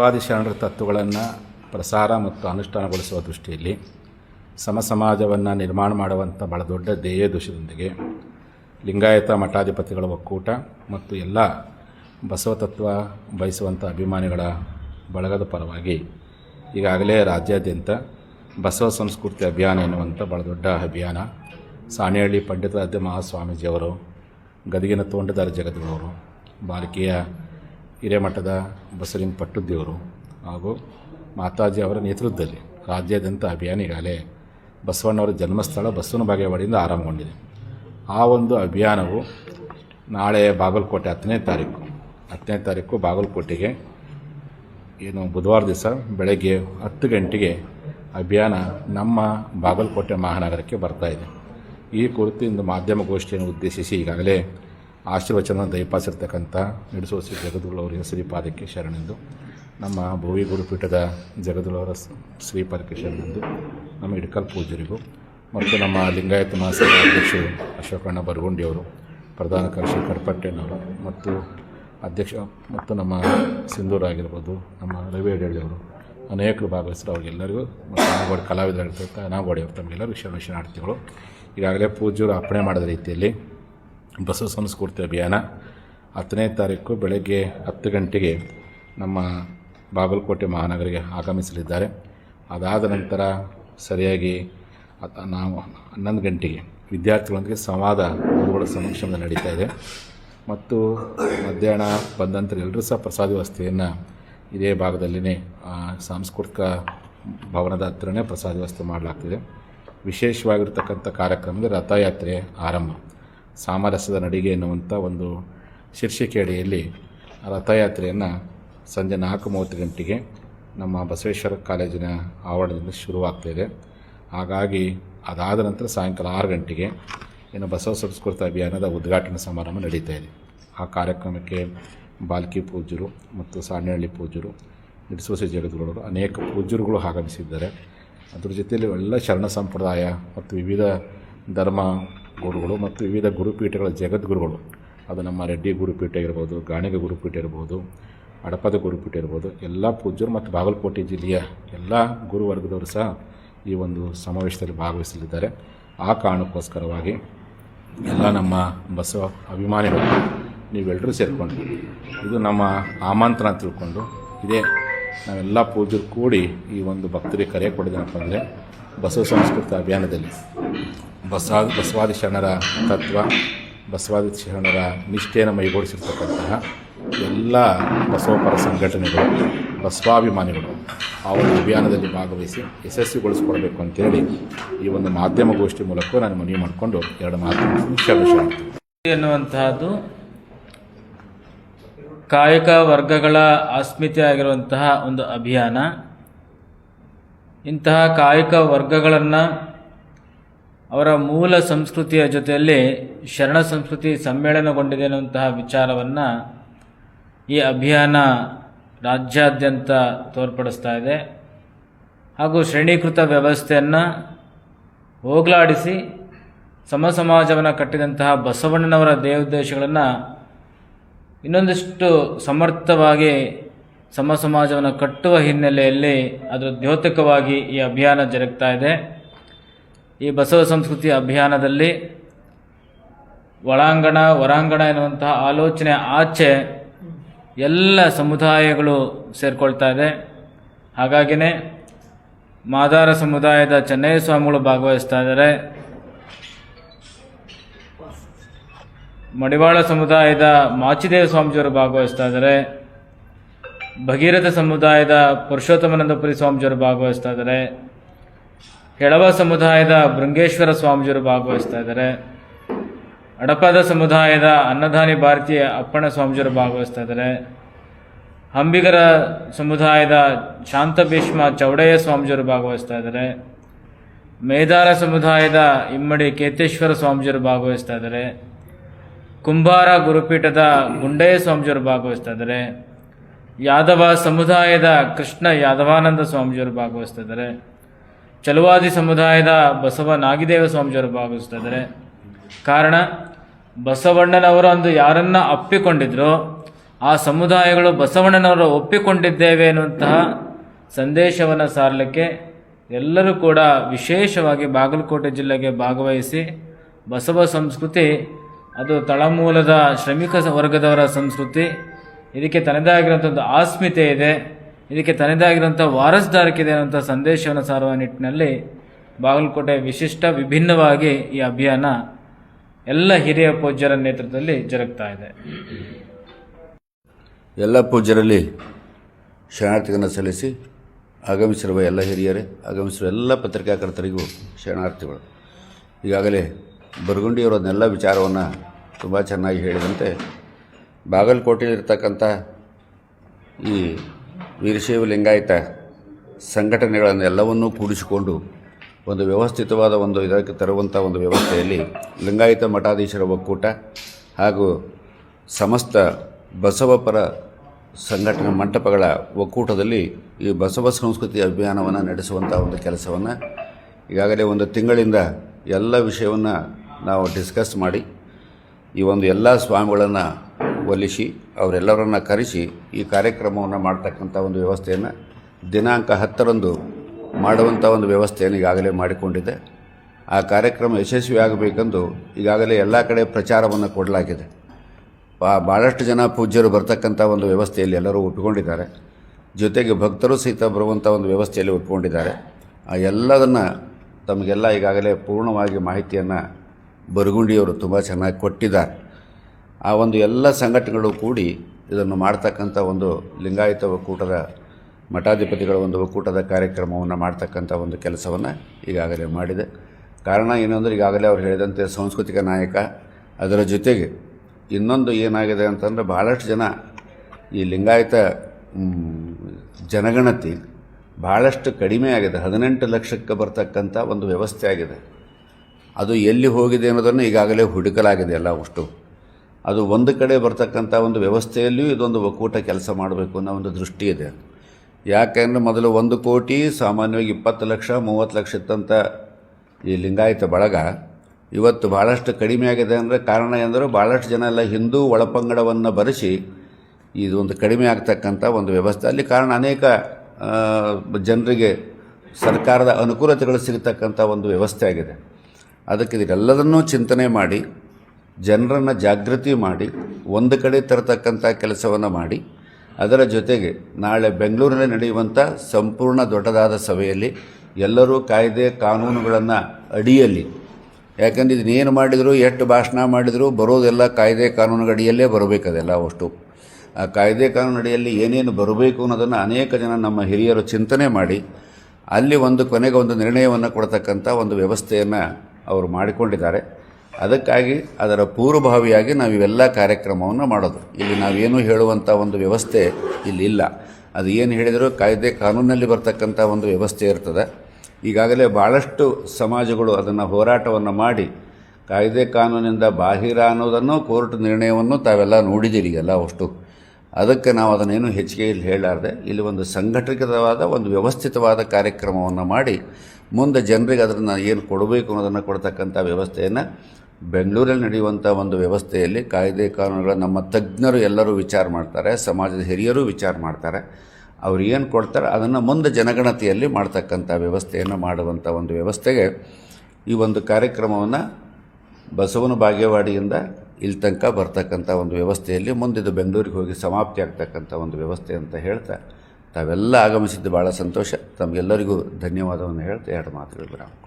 ಉಪಾದಿಶರಣರ ತತ್ವಗಳನ್ನು ಪ್ರಸಾರ ಮತ್ತು ಅನುಷ್ಠಾನಗೊಳಿಸುವ ದೃಷ್ಟಿಯಲ್ಲಿ ಸಮ ಸಮಾಜವನ್ನು ನಿರ್ಮಾಣ ಮಾಡುವಂಥ ಬಹಳ ದೊಡ್ಡ ಧ್ಯೇಯ ದೋಷದೊಂದಿಗೆ ಲಿಂಗಾಯತ ಮಠಾಧಿಪತಿಗಳ ಒಕ್ಕೂಟ ಮತ್ತು ಎಲ್ಲ ಬಸವ ತತ್ವ ಬಯಸುವಂಥ ಅಭಿಮಾನಿಗಳ ಬಳಗದ ಪರವಾಗಿ ಈಗಾಗಲೇ ರಾಜ್ಯಾದ್ಯಂತ ಬಸವ ಸಂಸ್ಕೃತಿ ಅಭಿಯಾನ ಎನ್ನುವಂಥ ಬಹಳ ದೊಡ್ಡ ಅಭಿಯಾನ. ಸಾಣೇಹಳ್ಳಿ ಪಂಡಿತಾರಾಧ್ಯ ಮಹಾಸ್ವಾಮೀಜಿಯವರು ಗದಗಿನ ತೋಂಡದಾರ ಜಗದ್ಗುರು ಬಾಲಕಿಯ ಹಿರೇಮಠದ ಬಸಲಿಂಗ ದೇವರು ಹಾಗೂ ಮಾತಾಜಿ ಅವರ ನೇತೃತ್ವದಲ್ಲಿ ರಾಜ್ಯಾದ್ಯಂತ ಅಭಿಯಾನ ಈಗಾಗಲೇ ಬಸವಣ್ಣವರ ಜನ್ಮಸ್ಥಳ ಬಸವನ ಬಾಗೇವಾಡಿಯಿಂದ ಆರಂಭಗೊಂಡಿದೆ. ಆ ಒಂದು ಅಭಿಯಾನವು ನಾಳೆ ಬಾಗಲಕೋಟೆ ಹತ್ತನೇ ತಾರೀಕು. ಹತ್ತನೇ ತಾರೀಕು ಬಾಗಲಕೋಟೆಗೆ ಏನು ಬುಧವಾರ ದಿವಸ ಬೆಳಗ್ಗೆ ಹತ್ತು ಗಂಟೆಗೆ ಅಭಿಯಾನ ನಮ್ಮ ಬಾಗಲಕೋಟೆ ಮಹಾನಗರಕ್ಕೆ ಬರ್ತಾಯಿದೆ ಈ ಕುರಿತು ಇಂದು ಮಾಧ್ಯಮ ಗೋಷ್ಠಿಯನ್ನು ಉದ್ದೇಶಿಸಿ ಈಗಾಗಲೇ ಆಶೀರ್ವಚನ ದಯಪಾಸಿರ್ತಕ್ಕಂಥ ನಡೆಸೋಸಿ ಶ್ರೀ ಶ್ರೀಪಾದಕ್ಕೆ ಶರಣೆಂದು, ನಮ್ಮ ಭೋವಿ ಗುರುಪೀಠದ ಜಗದ್ಗುರುವರ ಶ್ರೀಪಾದಕ್ಕೆ ಶರಣೆಂದು, ನಮ್ಮ ಇಡ್ಕಲ್ ಪೂಜರಿಗೂ ಮತ್ತು ನಮ್ಮ ಲಿಂಗಾಯತ ಮಹಾಸಭಾ ಅಧ್ಯಕ್ಷರು ಅಶೋಕಣ್ಣ ಬರಗುಂಡಿಯವರು, ಪ್ರಧಾನ ಕಾರ್ಯದರ್ಶಿ ಕಡಪಟ್ಟೆನವರು ಮತ್ತು ಅಧ್ಯಕ್ಷ ಮತ್ತು ನಮ್ಮ ಸಿಂಧೂರು ಆಗಿರ್ಬೋದು, ನಮ್ಮ ರವಿ ಅಡಿಯವರು ಅನೇಕರು ಭಾಗವಹಿಸಿದ್ರು ಅವ್ರಿಗೆಲ್ಲರಿಗೂ ಮತ್ತು ನಾಗೋಡಿ ಕಲಾವಿದರಾಗಿರ್ತಕ್ಕಂಥ ನಾಗೋಡಿಯವರು ತಮಗೆಲ್ಲರಿಗೂ ಶರಣ ಶರಣಾರ್ಥಿಗಳು. ಈಗಾಗಲೇ ಪೂಜ್ಯರು ಅರ್ಪಣೆ ಮಾಡಿದ ರೀತಿಯಲ್ಲಿ ಬಸವ ಸಂಸ್ಕೃತಿ ಅಭಿಯಾನ. ಹತ್ತನೇ ತಾರೀಕು ಬೆಳಗ್ಗೆ ಹತ್ತು ಗಂಟೆಗೆ ನಮ್ಮ ಬಾಗಲಕೋಟೆ ಮಹಾನಗರಿಗೆ ಆಗಮಿಸಲಿದ್ದಾರೆ. ಅದಾದ ನಂತರ ಸರಿಯಾಗಿ ನಾವು ಹನ್ನೊಂದು ಗಂಟೆಗೆ ವಿದ್ಯಾರ್ಥಿಗಳೊಂದಿಗೆ ಸಂವಾದ ಗುರುಗಳ ಸಮಕ್ಷಮದಲ್ಲಿ ನಡೀತಾ ಇದೆ. ಮತ್ತು ಮಧ್ಯಾಹ್ನ ಬಂದ ನಂತರ ಎಲ್ಲರೂ ಸಹ ಪ್ರಸಾದ ವ್ಯವಸ್ಥೆಯನ್ನು ಇದೇ ಭಾಗದಲ್ಲಿನೇ ಸಾಂಸ್ಕೃತಿಕ ಭವನದ ಹತ್ರನೇ ಪ್ರಸಾದ ವ್ಯವಸ್ಥೆ ಮಾಡಲಾಗ್ತಿದೆ. ವಿಶೇಷವಾಗಿರ್ತಕ್ಕಂಥ ಕಾರ್ಯಕ್ರಮದ ರಥಯಾತ್ರೆ ಆರಂಭ. ಸಾಮರಸ್ಯದ ನಡಿಗೆ ಎನ್ನುವಂಥ ಒಂದು ಶೀರ್ಷಿಕೆ ಅಡಿಯಲ್ಲಿ ರಥಯಾತ್ರೆಯನ್ನು ಸಂಜೆ ನಾಲ್ಕು ಮೂವತ್ತು ಗಂಟೆಗೆ ನಮ್ಮ ಬಸವೇಶ್ವರ ಕಾಲೇಜಿನ ಆವರಣದಿಂದ ಶುರುವಾಗ್ತಾಯಿದೆ ಹಾಗಾಗಿ ಅದಾದ ನಂತರ ಸಾಯಂಕಾಲ ಆರು ಗಂಟೆಗೆ ಏನು ಬಸವ ಸಂಸ್ಕೃತ ಅಭಿಯಾನದ ಉದ್ಘಾಟನಾ ಸಮಾರಂಭ ನಡೀತಾ ಇದೆ. ಆ ಕಾರ್ಯಕ್ರಮಕ್ಕೆ ಬಾಲ್ಕಿ ಪೂಜ್ಯರು ಮತ್ತು ಸಾಣೆಹಳ್ಳಿ ಪೂಜ್ಯರು ನಿಡಿಸೋಸಿ ಜಗದ್ಗುರು ಅನೇಕ ಪೂಜ್ಯರುಗಳು ಆಗಮಿಸಿದ್ದಾರೆ. ಅದ್ರ ಜೊತೆಯಲ್ಲಿ ಎಲ್ಲ ಶರಣ ಸಂಪ್ರದಾಯ ಮತ್ತು ವಿವಿಧ ಧರ್ಮ ಗುರುಗಳು ಮತ್ತು ವಿವಿಧ ಗುರುಪೀಠಗಳ ಜಗದ್ಗುರುಗಳು. ಅದು ನಮ್ಮ ರೆಡ್ಡಿ ಗುರುಪೀಠ ಇರ್ಬೋದು, ಗಾಣಿಗ ಗುರುಪೀಠ ಇರ್ಬೋದು, ಹಡಪದ ಗುರುಪೀಠ ಇರ್ಬೋದು, ಎಲ್ಲ ಪೂಜ್ಯರು ಮತ್ತು ಬಾಗಲಕೋಟೆ ಜಿಲ್ಲೆಯ ಎಲ್ಲ ಗುರುವರ್ಗದವರು ಸಹ ಈ ಒಂದು ಸಮಾವೇಶದಲ್ಲಿ ಭಾಗವಹಿಸಲಿದ್ದಾರೆ. ಆ ಕಾರಣಕ್ಕೋಸ್ಕರವಾಗಿ ಎಲ್ಲ ನಮ್ಮ ಬಸವ ಅಭಿಮಾನಿಗಳು ನೀವೆಲ್ಲರೂ ಸೇರಿಕೊಂಡು ಇದು ನಮ್ಮ ಆಮಂತ್ರಣ ತಿಳ್ಕೊಂಡು ಇದೇ ನಾವೆಲ್ಲ ಪೂಜರು ಕೂಡಿ ಈ ಒಂದು ಭಕ್ತರಿಗೆ ಕರೆ ಕೊಡೋದೇನಪ್ಪ ಅಂದರೆ ಬಸವ ಸಂಸ್ಕೃತ ಅಭಿಯಾನದಲ್ಲಿ. ಬಸವ ಬಸವಾದಿ ಶರಣರ ತತ್ವ ಬಸವಾದಿ ಶರಣರ ನಿಷ್ಠೆಯನ್ನು ಮೈಗೂಡಿಸಿರ್ತಕ್ಕಂತಹ ಎಲ್ಲ ಬಸವಪರ ಸಂಘಟನೆಗಳು, ಬಸವಾಭಿಮಾನಿಗಳು ಒಂದು ಅಭಿಯಾನದಲ್ಲಿ ಭಾಗವಹಿಸಿ ಯಶಸ್ವಿಗೊಳಿಸ್ಕೊಳ್ಬೇಕು ಅಂತೇಳಿ ಈ ಒಂದು ಮಾಧ್ಯಮ ಗೋಷ್ಠಿ ಮೂಲಕ ನಾನು ಮನವಿ ಮಾಡಿಕೊಂಡು ಎರಡು ಮಾತು ಎನ್ನುವಂತಹದ್ದು ಕಾಯಕ ವರ್ಗಗಳ ಅಸ್ಮಿತೆ ಆಗಿರುವಂತಹ ಒಂದು ಅಭಿಯಾನ. ಇಂತಹ ಕಾಯಕ ವರ್ಗಗಳನ್ನು ಅವರ ಮೂಲ ಸಂಸ್ಕೃತಿಯ ಜೊತೆಯಲ್ಲಿ ಶರಣ ಸಂಸ್ಕೃತಿ ಸಮ್ಮೇಳನಗೊಂಡಿದೆ ಅನ್ನುವಂತಹ ವಿಚಾರವನ್ನು ಈ ಅಭಿಯಾನ ರಾಜ್ಯಾದ್ಯಂತ ತೋರ್ಪಡಿಸ್ತಾ ಇದೆ. ಹಾಗೂ ಶ್ರೇಣೀಕೃತ ವ್ಯವಸ್ಥೆಯನ್ನು ಹೋಗಲಾಡಿಸಿ ಸಮ ಸಮಾಜವನ್ನು ಕಟ್ಟಿದಂತಹ ಬಸವಣ್ಣನವರ ದೇವೋದ್ದೇಶಗಳನ್ನು ಇನ್ನೊಂದಿಷ್ಟು ಸಮರ್ಥವಾಗಿ ಸಮ ಸಮಾಜವನ್ನು ಕಟ್ಟುವ ಹಿನ್ನೆಲೆಯಲ್ಲಿ ಅದರ ದ್ಯೋತಕವಾಗಿ ಈ ಅಭಿಯಾನ ಜರುಗ್ತಾ ಇದೆ. ಈ ಬಸವ ಸಂಸ್ಕೃತಿ ಅಭಿಯಾನದಲ್ಲಿ ಒಳಾಂಗಣ, ಹೊರಾಂಗಣ ಎನ್ನುವಂತಹ ಆಲೋಚನೆ ಆಚೆ ಎಲ್ಲ ಸಮುದಾಯಗಳು ಸೇರಿಕೊಳ್ತಾ ಇದೆ. ಹಾಗಾಗಿನೇ ಮಾದಾರ ಸಮುದಾಯದ ಚೆನ್ನೈ ಸ್ವಾಮಿಗಳು ಭಾಗವಹಿಸ್ತಾ ಇದ್ದಾರೆ. ಮಡಿವಾಳ ಸಮುದಾಯದ ಮಾಚಿದೇವ ಸ್ವಾಮೀಜಿಯವರು ಭಾಗವಹಿಸ್ತಾ ಇದ್ದಾರೆ. ಭಗೀರಥ ಸಮುದಾಯದ ಪುರುಷೋತ್ತಮಾನಂದಪುರಿ ಸ್ವಾಮೀಜಿಯವರು ಭಾಗವಹಿಸ್ತಾ ಇದ್ದಾರೆ. ಹೆಳವ ಸಮುದಾಯದ ಬೃಂಗೇಶ್ವರ ಸ್ವಾಮೀಜಿಯವರು ಭಾಗವಹಿಸ್ತಾ ಇದ್ದಾರೆ. ಅಡಪದ ಸಮುದಾಯದ ಅನ್ನದಾನಿ ಭಾರತೀಯ ಅಪ್ಪಣ ಸ್ವಾಮೀಜಿಯವರು ಭಾಗವಹಿಸ್ತಾ ಇದ್ದಾರೆ. ಅಂಬಿಗರ ಸಮುದಾಯದ ಶಾಂತ ಭೀಷ್ಮ ಚೌಡಯ್ಯ ಸ್ವಾಮೀಜಿಯವರು ಭಾಗವಹಿಸ್ತಾ ಇದ್ದಾರೆ. ಮೇದಾರ ಸಮುದಾಯದ ಇಮ್ಮಡಿ ಕೇತೇಶ್ವರ ಸ್ವಾಮೀಜಿಯವರು ಭಾಗವಹಿಸ್ತಾ ಇದ್ದಾರೆ. ಕುಂಬಾರ ಗುರುಪೀಠದ ಗುಂಡಯ್ಯ ಸ್ವಾಮೀಜಿಯವರು ಭಾಗವಹಿಸ್ತಾ ಇದ್ದಾರೆ. ಯಾದವ ಸಮುದಾಯದ ಕೃಷ್ಣ ಯಾದವಾನಂದ ಸ್ವಾಮೀಜಿಯವರು ಭಾಗವಹಿಸ್ತಾ ಇದ್ದಾರೆ. ಚಲುವಾದಿ ಸಮುದಾಯದ ಬಸವ ನಾಗಿದೇವ ಸ್ವಾಮೀಜಿಯವರು ಭಾಗವಹಿಸ್ತಾ ಇದ್ದಾರೆ ಕಾರಣ, ಬಸವಣ್ಣನವರು ಅಂದು ಯಾರನ್ನ ಅಪ್ಪಿಕೊಂಡಿದ್ರೋ, ಆ ಸಮುದಾಯಗಳು ಬಸವಣ್ಣನವರು ಒಪ್ಪಿಕೊಂಡಿದ್ದೇವೆ ಎನ್ನುವಂತಹ ಸಂದೇಶವನ್ನು ಸಾರಲಿಕ್ಕೆ ಎಲ್ಲರೂ ಕೂಡ ವಿಶೇಷವಾಗಿ ಬಾಗಲಕೋಟೆ ಜಿಲ್ಲೆಗೆ ಭಾಗವಹಿಸಿ, ಬಸವ ಸಂಸ್ಕೃತಿ, ಅದು ತಳಮೂಲದ ಶ್ರಮಿಕ ವರ್ಗದವರ ಸಂಸ್ಕೃತಿ, ಇದಕ್ಕೆ ತನ್ನದೇ ಆಗಿರುವಂಥ ಒಂದು ಆಸ್ಮಿತೆ ಇದೆ. ಇದಕ್ಕೆ ತನ್ನದೇ ಆಗಿರುವಂಥ ವಾರಸ್ದಾರಕ್ಕಿದೆ ಅನ್ನೋಂಥ ಸಂದೇಶವನ್ನು ಸಾರುವ ನಿಟ್ಟಿನಲ್ಲಿ ಬಾಗಲಕೋಟೆ ವಿಶಿಷ್ಟ ವಿಭಿನ್ನವಾಗಿ ಈ ಅಭಿಯಾನ ಎಲ್ಲ ಹಿರಿಯ ಪೂಜ್ಯರ ನೇತೃತ್ವದಲ್ಲಿ ಜರುಗ್ತಾ ಇದೆ. ಎಲ್ಲ ಪೂಜ್ಯರಲ್ಲಿ ಶರಣಾರ್ಥಿಗಳನ್ನು ಸಲ್ಲಿಸಿ ಆಗಮಿಸಿರುವ ಎಲ್ಲ ಹಿರಿಯರೇ, ಆಗಮಿಸಿರುವ ಎಲ್ಲ ಪತ್ರಿಕಾಕರ್ತರಿಗೂ ಶರಣಾರ್ಥಿಗಳು. ಈಗಾಗಲೇ ಬರಗುಂಡಿಯವರು ಅದನ್ನೆಲ್ಲ ವಿಚಾರವನ್ನು ತುಂಬ ಚೆನ್ನಾಗಿ ಹೇಳಿದಂತೆ ಬಾಗಲಕೋಟೆಯಲ್ಲಿರ್ತಕ್ಕಂಥ ಈ ವೀರಶೈವ ಲಿಂಗಾಯತ ಸಂಘಟನೆಗಳನ್ನೆಲ್ಲವನ್ನೂ ಕೂಡಿಸಿಕೊಂಡು ಒಂದು ವ್ಯವಸ್ಥಿತವಾದ ಒಂದು ಇದಕ್ಕೆ ತರುವಂಥ ಒಂದು ವ್ಯವಸ್ಥೆಯಲ್ಲಿ ಲಿಂಗಾಯತ ಮಠಾಧೀಶರ ಒಕ್ಕೂಟ ಹಾಗೂ ಸಮಸ್ತ ಬಸವಪರ ಸಂಘಟನೆ ಮಂಟಪಗಳ ಒಕ್ಕೂಟದಲ್ಲಿ ಈ ಬಸವ ಸಂಸ್ಕೃತಿ ಅಭಿಯಾನವನ್ನು ನಡೆಸುವಂಥ ಒಂದು ಕೆಲಸವನ್ನು ಈಗಾಗಲೇ ಒಂದು ತಿಂಗಳಿಂದ ಎಲ್ಲ ವಿಷಯವನ್ನು ನಾವು ಡಿಸ್ಕಸ್ ಮಾಡಿ ಈ ಒಂದು ಎಲ್ಲ ಸ್ವಾಮಿಗಳನ್ನು ಒಲಿಸಿ ಅವರೆಲ್ಲರನ್ನ ಕರೆಸಿ ಈ ಕಾರ್ಯಕ್ರಮವನ್ನು ಮಾಡ್ತಕ್ಕಂಥ ಒಂದು ವ್ಯವಸ್ಥೆಯನ್ನು ದಿನಾಂಕ ಹತ್ತರಂದು ಮಾಡುವಂಥ ಒಂದು ವ್ಯವಸ್ಥೆಯನ್ನು ಈಗಾಗಲೇ ಮಾಡಿಕೊಂಡಿದೆ. ಆ ಕಾರ್ಯಕ್ರಮ ಯಶಸ್ವಿಯಾಗಬೇಕೆಂದು ಈಗಾಗಲೇ ಎಲ್ಲ ಕಡೆ ಪ್ರಚಾರವನ್ನು ಕೊಡಲಾಗಿದೆ. ಭಾಳಷ್ಟು ಜನ ಪೂಜ್ಯರು ಬರ್ತಕ್ಕಂಥ ಒಂದು ವ್ಯವಸ್ಥೆಯಲ್ಲಿ ಎಲ್ಲರೂ ಒಪ್ಪಿಕೊಂಡಿದ್ದಾರೆ ಜೊತೆಗೆ ಭಕ್ತರು ಸಹಿತ ಬರುವಂಥ ಒಂದು ವ್ಯವಸ್ಥೆಯಲ್ಲಿ ಒಪ್ಪಿಕೊಂಡಿದ್ದಾರೆ ಆ ಎಲ್ಲದನ್ನು ತಮಗೆಲ್ಲ ಈಗಾಗಲೇ ಪೂರ್ಣವಾಗಿ ಮಾಹಿತಿಯನ್ನು ಬರಗುಂಡಿಯವರು ತುಂಬ ಚೆನ್ನಾಗಿ ಕೊಟ್ಟಿದ್ದಾರೆ. ಆ ಒಂದು ಎಲ್ಲ ಸಂಘಟನೆಗಳು ಕೂಡಿ ಇದನ್ನು ಮಾಡ್ತಕ್ಕಂಥ ಒಂದು ಲಿಂಗಾಯತ ಒಕ್ಕೂಟದ ಮಠಾಧಿಪತಿಗಳ ಒಂದು ಒಕ್ಕೂಟದ ಕಾರ್ಯಕ್ರಮವನ್ನು ಮಾಡ್ತಕ್ಕಂಥ ಒಂದು ಕೆಲಸವನ್ನು ಈಗಾಗಲೇ ಮಾಡಿದೆ. ಕಾರಣ ಏನು ಅಂದರೆ ಈಗಾಗಲೇ ಅವ್ರು ಹೇಳಿದಂತೆ ಸಾಂಸ್ಕೃತಿಕ ನಾಯಕ, ಅದರ ಜೊತೆಗೆ ಇನ್ನೊಂದು ಏನಾಗಿದೆ ಅಂತಂದರೆ ಭಾಳಷ್ಟು ಜನ ಈ ಲಿಂಗಾಯತ ಜನಗಣತಿ ಭಾಳಷ್ಟು ಕಡಿಮೆ ಆಗಿದೆ. ಹದಿನೆಂಟು ಲಕ್ಷಕ್ಕೆ ಬರ್ತಕ್ಕಂಥ ಒಂದು ವ್ಯವಸ್ಥೆ ಆಗಿದೆ. ಅದು ಎಲ್ಲಿ ಹೋಗಿದೆ ಅನ್ನೋದನ್ನು ಈಗಾಗಲೇ ಹುಡುಕಲಾಗಿದೆ ಎಲ್ಲ ಅಷ್ಟು. ಅದು ಒಂದು ಕಡೆ ಬರ್ತಕ್ಕಂಥ ಒಂದು ವ್ಯವಸ್ಥೆಯಲ್ಲಿಯೂ ಇದೊಂದು ಒಕ್ಕೂಟ ಕೆಲಸ ಮಾಡಬೇಕು ಅನ್ನೋ ಒಂದು ದೃಷ್ಟಿ ಇದೆ ಯಾಕೆಂದರೆ ಮೊದಲು ಒಂದು ಕೋಟಿ, ಸಾಮಾನ್ಯವಾಗಿ ಇಪ್ಪತ್ತು ಲಕ್ಷ, ಮೂವತ್ತು ಲಕ್ಷ ಇತ್ತಂಥ ಈ ಲಿಂಗಾಯತ ಬಳಗ ಇವತ್ತು ಭಾಳಷ್ಟು ಕಡಿಮೆ ಆಗಿದೆ ಅಂದರೆ ಕಾರಣ ಎಂದರೆ ಭಾಳಷ್ಟು ಜನ ಎಲ್ಲ ಹಿಂದೂ ಒಳಪಂಗಡವನ್ನು ಬರೆಸಿ ಇದೊಂದು ಕಡಿಮೆ ಆಗ್ತಕ್ಕಂಥ ಒಂದು ವ್ಯವಸ್ಥೆ. ಅಲ್ಲಿ ಕಾರಣ ಅನೇಕ ಜನರಿಗೆ ಸರ್ಕಾರದ ಅನುಕೂಲತೆಗಳು ಸಿಗತಕ್ಕಂಥ ಒಂದು ವ್ಯವಸ್ಥೆ ಆಗಿದೆ. ಅದಕ್ಕೆ ಇದೆಲ್ಲದನ್ನೂ ಚಿಂತನೆ ಮಾಡಿ ಜನರನ್ನು ಜಾಗೃತಿ ಮಾಡಿ, ಒಂದು ಕಡೆ ತರತಕ್ಕಂಥ ಕೆಲಸವನ್ನು ಮಾಡಿ, ಅದರ ಜೊತೆಗೆ ನಾಳೆ ಬೆಂಗಳೂರಿನಲ್ಲಿ ನಡೆಯುವಂಥ ಸಂಪೂರ್ಣ ದೊಡ್ಡದಾದ ಸಭೆಯಲ್ಲಿ ಎಲ್ಲರೂ ಕಾಯ್ದೆ ಕಾನೂನುಗಳನ್ನು ಅಡಿಯಲ್ಲಿ, ಯಾಕಂದ್ರೆ ಇದನ್ನೇನು ಮಾಡಿದರೂ, ಎಷ್ಟು ಭಾಷಣ ಮಾಡಿದರೂ, ಬರೋದೆಲ್ಲ ಕಾಯ್ದೆ ಕಾನೂನುಗಳ ಅಡಿಯಲ್ಲೇ ಬರಬೇಕದೆಲ್ಲ ಅಷ್ಟು. ಆ ಕಾಯ್ದೆ ಕಾನೂನು ಅಡಿಯಲ್ಲಿ ಏನೇನು ಬರಬೇಕು ಅನ್ನೋದನ್ನು ಅನೇಕ ಜನ ನಮ್ಮ ಹಿರಿಯರು ಚಿಂತನೆ ಮಾಡಿ, ಅಲ್ಲಿ ಒಂದು ಕೊನೆಗೆ ಒಂದು ನಿರ್ಣಯವನ್ನು ಕೊಡ್ತಕ್ಕಂಥ ಒಂದು ವ್ಯವಸ್ಥೆಯನ್ನು ಅವರು ಮಾಡಿಕೊಂಡಿದ್ದಾರೆ. ಅದಕ್ಕಾಗಿ ಅದರ ಪೂರ್ವಭಾವಿಯಾಗಿ ನಾವು ಇವೆಲ್ಲ ಕಾರ್ಯಕ್ರಮವನ್ನು ಮಾಡೋದು. ಇಲ್ಲಿ ನಾವೇನು ಹೇಳುವಂಥ ಒಂದು ವ್ಯವಸ್ಥೆ ಇಲ್ಲಿ ಇಲ್ಲ. ಅದು ಏನು ಹೇಳಿದರೂ ಕಾಯ್ದೆ ಕಾನೂನಲ್ಲಿ ಬರ್ತಕ್ಕಂಥ ಒಂದು ವ್ಯವಸ್ಥೆ ಇರ್ತದೆ. ಈಗಾಗಲೇ ಭಾಳಷ್ಟು ಸಮಾಜಗಳು ಅದನ್ನು ಹೋರಾಟವನ್ನು ಮಾಡಿ ಕಾಯ್ದೆ ಕಾನೂನಿಂದ ಬಾಹಿರ ಅನ್ನೋದನ್ನು ಕೋರ್ಟ್ ನಿರ್ಣಯವನ್ನು ತಾವೆಲ್ಲ ನೋಡಿದ್ದೀರಿ ಎಲ್ಲ ಅಷ್ಟು. ಅದಕ್ಕೆ ನಾವು ಅದನ್ನೇನು ಹೆಚ್ಚಿಗೆ ಇಲ್ಲಿ ಹೇಳಲಾರ್ದೆ, ಇಲ್ಲಿ ಒಂದು ಸಂಘಟಿತವಾದ, ಒಂದು ವ್ಯವಸ್ಥಿತವಾದ ಕಾರ್ಯಕ್ರಮವನ್ನು ಮಾಡಿ ಮುಂದೆ ಜನರಿಗೆ ಅದನ್ನು ಏನು ಕೊಡಬೇಕು ಅನ್ನೋದನ್ನು ಕೊಡ್ತಕ್ಕಂಥ ವ್ಯವಸ್ಥೆಯನ್ನು ಬೆಂಗಳೂರಲ್ಲಿ ನಡೆಯುವಂಥ ಒಂದು ವ್ಯವಸ್ಥೆಯಲ್ಲಿ ಕಾಯ್ದೆ ಕಾನೂನುಗಳ ನಮ್ಮ ತಜ್ಞರು ಎಲ್ಲರೂ ವಿಚಾರ ಮಾಡ್ತಾರೆ, ಸಮಾಜದ ಹಿರಿಯರು ವಿಚಾರ ಮಾಡ್ತಾರೆ. ಅವ್ರು ಏನು ಕೊಡ್ತಾರೆ ಅದನ್ನು ಮುಂದೆ ಜನಗಣತಿಯಲ್ಲಿ ಮಾಡ್ತಕ್ಕಂಥ ವ್ಯವಸ್ಥೆಯನ್ನು ಮಾಡುವಂಥ ಒಂದು ವ್ಯವಸ್ಥೆಗೆ ಈ ಒಂದು ಕಾರ್ಯಕ್ರಮವನ್ನು ಬಸವನ ಭಾಗ್ಯವಾಡಿಯಿಂದ ಇಲ್ಲಿ ತನಕ ಬರ್ತಕ್ಕಂಥ ಒಂದು ವ್ಯವಸ್ಥೆಯಲ್ಲಿ ಮುಂದಿದ್ದು ಬೆಂಗಳೂರಿಗೆ ಹೋಗಿ ಸಮಾಪ್ತಿ ಆಗ್ತಕ್ಕಂಥ ಒಂದು ವ್ಯವಸ್ಥೆ ಅಂತ ಹೇಳ್ತಾ ತಾವೆಲ್ಲ ಆಗಮಿಸಿದ್ದು ಭಾಳ ಸಂತೋಷ. ತಮಗೆಲ್ಲರಿಗೂ ಧನ್ಯವಾದವನ್ನು ಹೇಳ್ತಾ ಎರಡು ಮಾತುಗಳು ಬಿಡೋಣ.